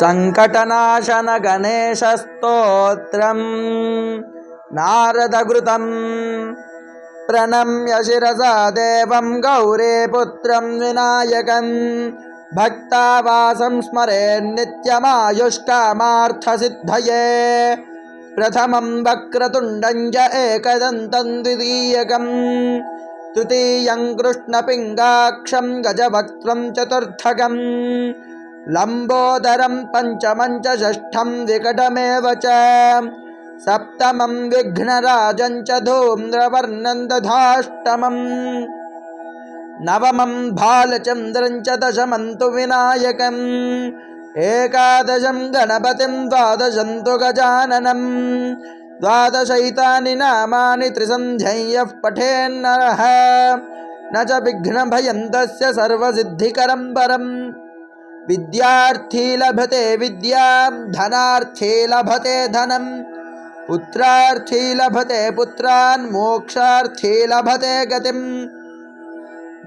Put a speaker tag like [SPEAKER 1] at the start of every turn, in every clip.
[SPEAKER 1] సంకటనాశన గణేశ స్తోత్రం నారదఘృతం ప్రణమ్య శిరసా దేవం గౌరీ పుత్రం వినాయకం భక్తావాసం స్మరే నిత్యమాయుష్కామార్థసిద్ధయే ప్రథమం వక్రతుండం చ ఏకదంతం ద్వితీయకం. తృతీయం కృష్ణపింగాక్షం గజవక్త్రం చతుర్థకం. लम्बोदरं पञ्चमं च षष्ठं विकटमेव च सप्तमं विघ्नराजं च धूम्रवर्णं दधाष्टमम् नवमं बालचन्द्रं च दशमं तु विनायकम् एकादशं गणपतिं द्वादशं तु गजाननम् द्वादशैतानि नामानि त्रिसन्ध्यय्यः पठेन्नरः न च विघ्नभयं तस्य सर्वसिद्धिकरं परम् विद्यार्थी लभते विद्यां धनार्थी लभते धनं। पुत्रार्थी लभते पुत्रान् मोक्षार्थी लभते गतिम्।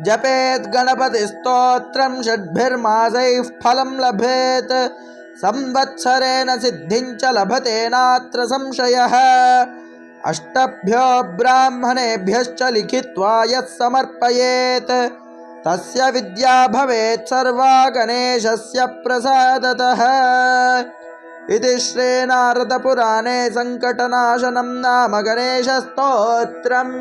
[SPEAKER 1] जपेत् गणपतिस्तोत्रं षड्भिर्मासैः फलं लभेत्। संवत्सरेण सिद्धिं च लभते नात्र संशयः। अष्टभ्यो ब्राह्मणेभ्यश्च लिखित्वा यः समर्पयेत् तस्य विद्या भवेत् सर्वा गणेशस्य प्रसादतः। इति श्रीनारदपुराणे सङ्कटनाशनं नाम गणेशस्तोत्रम्